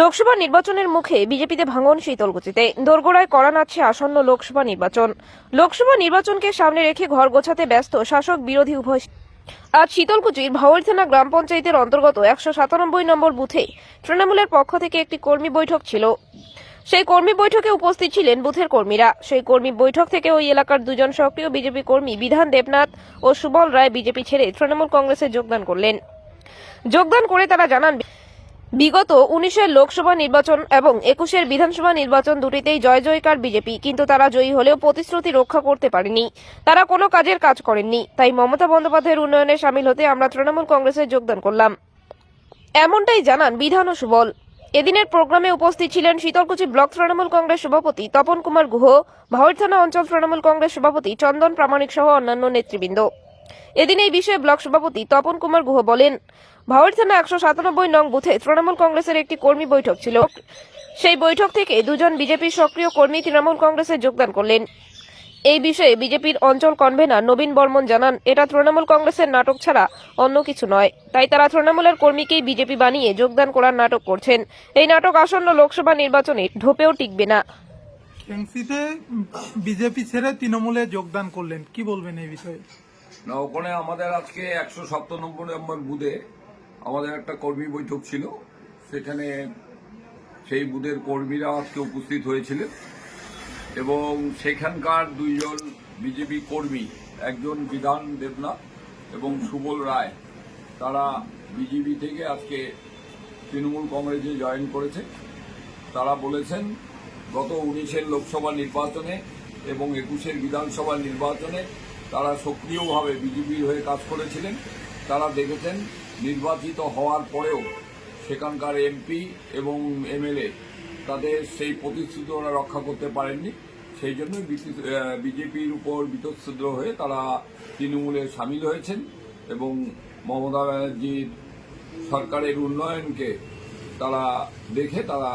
লোকসভা নির্বাচনের মুখে বিজেপিতে ভাঙন শীতলকুচিতে। দোরগোড়ায় করা নাচ্ছে আসন্ন লোকসভা নির্বাচন। লোকসভা নির্বাচনকে সামনে রেখে ঘর গোছাতে ব্যস্ত শাসক বিরোধী উভয়। আজ শীতলকুচির ভাওয়ারি থানা গ্রাম পঞ্চায়েতের অন্তর্গত একশো সাতানব্বই নম্বর বুথে তৃণমূলের পক্ষ থেকে একটি কর্মী বৈঠক ছিল। সেই কর্মী বৈঠকে উপস্থিত ছিলেন বুথের কর্মীরা। সেই কর্মী বৈঠক থেকে ওই এলাকার দুজন সক্রিয় বিজেপি কর্মী বিধান দেবনাথ ও সুবল রায় বিজেপি ছেড়ে তৃণমূল কংগ্রেসে যোগদান করলেন। যোগদান করে তারা জানান বিগত উনিশের লোকসভা নির্বাচন এবং একুশের বিধানসভা নির্বাচন দুটিতেই জয় জয়কার বিজেপি, কিন্তু তারা জয়ী হলেও প্রতিশ্রুতি রক্ষা করতে পারেনি। তারা কোনো কাজের কাজ করেননি, তাই মমতা বন্দ্যোপাধ্যায়ের উন্নয়নে সামিল হতে আমরা তৃণমূল কংগ্রেসে যোগদান করলাম। এমনটাই জানান বিধান ও সুবল। এদিনের প্রোগ্রামে উপস্থিত ছিলেন শীতলকুচি ব্লক তৃণমূল কংগ্রেস সভাপতি তপন কুমার গুহ ভাওয়ার থানা অঞ্চল তৃণমূল কংগ্রেস সভাপতি চন্দন প্রামাণিক সহ অন্যান্য নেতৃবৃন্দ। এদিন এই বিষয়ে ব্লক সভাপতি তপন কুমার গুহ বলেন ভাওয়ার থানা একশো সাতানব্বই নং বুথে তৃণমূল কংগ্রেসের একটি কর্মী বৈঠক ছিল। সেই বৈঠক থেকে দুজন বিজেপির সক্রিয় কর্মী তৃণমূল কংগ্রেসে যোগদান করলেন। এই বিষয়ে বিজেপির অঞ্চল কনভেনার নবীন বর্মন জানান, এটা তৃণমূল কংগ্রেসের নাটক ছাড়া অন্য কিছু নয়। তাই তারা তৃণমূলের কর্মীকেই বিজেপি বানিয়ে যোগদান করার নাটক করছেন। এই নাটক আসন্ন লোকসভা নির্বাচনে ঢোপেও টিকবে না। বিজেপি ছেড়ে তৃণমূলে যোগদান করলেন। কি বলবেন এই বিষয়ে? না, ওখানে আমাদের আজকে একশো সাতানব্বই নম্বর বুথে আমাদের একটা কর্মী বৈঠক ছিল। সেখানে সেই বুধের কর্মীরা আজকে উপস্থিত হয়েছিলেন এবং সেখানকার দুইজন বিজেপি কর্মী, একজন বিধান দেবনাথ এবং সুবল রায়, তারা বিজেপি থেকে আজকে তৃণমূল কংগ্রেসে জয়েন করেছে। তারা বলেছেন, গত উনিশের লোকসভা নির্বাচনে এবং একুশের বিধানসভা নির্বাচনে তারা সক্রিয়ভাবে বিজেপির হয়ে কাজ করেছিলেন। তারা দেখেছেন নির্বাচিত হওয়ার পরেও সেখানকার এমপি এবং এমএলএ তাদের সেই প্রতিশ্রুতি ওরা রক্ষা করতে পারেননি। সেই জন্য বিজেপির উপর বিতশ্রুদ্র হয়ে তারা তৃণমূলে সামিল হয়েছেন এবং মমতা ব্যানার্জির সরকারের উন্নয়নকে তারা দেখে তারা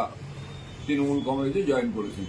তৃণমূল কংগ্রেসে জয়েন করেছেন।